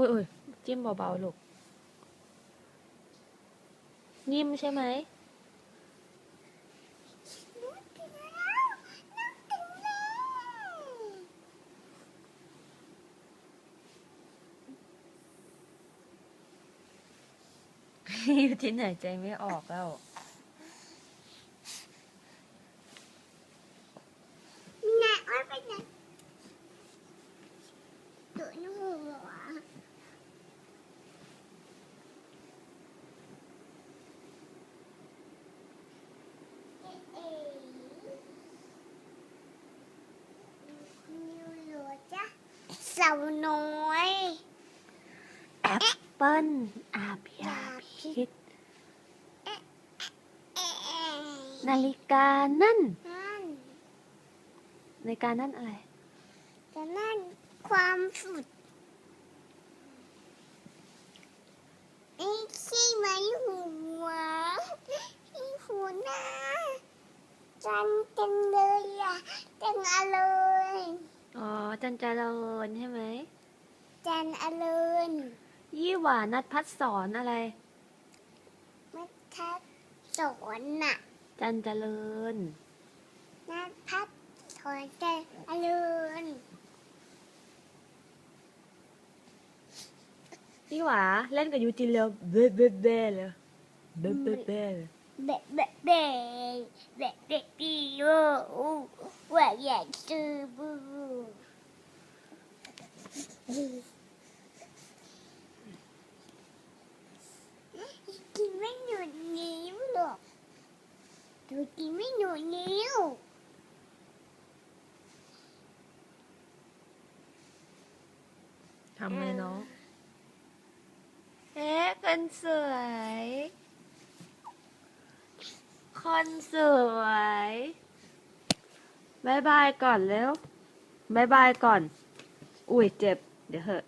อุ้ยอุ้ยจิ้มเบาๆลูก นิ่มใช่ไหมอยู่ที่ไหนใจไม่ออกแล้ว นายอ้อยไปไหนตัวหนูเหรอเอ๊ะเอ๊ะนิวเหรอจ๊ะ สาวน้อยแอปเปิ้ลอาบยาพิษเอ๊ะเอ๊ะนาฬิกานั่นนั่นนาฬิกานั่นอะไรแต่นั่นความสุดนี่ใช่ไหมหัวนี่หัวหน้าจันจังเลยอะจังอร่อยอ๋อ จันเจริญใช่ไหม จันอร่อยยี่หวานัดพัดสอนอะไร มัทัดสอนน่ะ จันเจริญ นัดพัดสอนจันอร่อยยี่หวาเล่นกับยูจินเร็วเบ๊ะเบ๊ะเบ๊ะเลยเบ๊ะเบ๊ะเบ๊ะเลยเบะเบะเบะเบะเบะดีโอ้ว่าอยากซื้อบู กินไม่หนุนนิ้วหรอกดูกินไม่หนุนนิ้วทำไหมน้องเอ๊ะคนสวย คนสวยบายบายก่อนเร็วบายบายก่อน อุ้ยเจ็บ เดี๋ยวเหอะ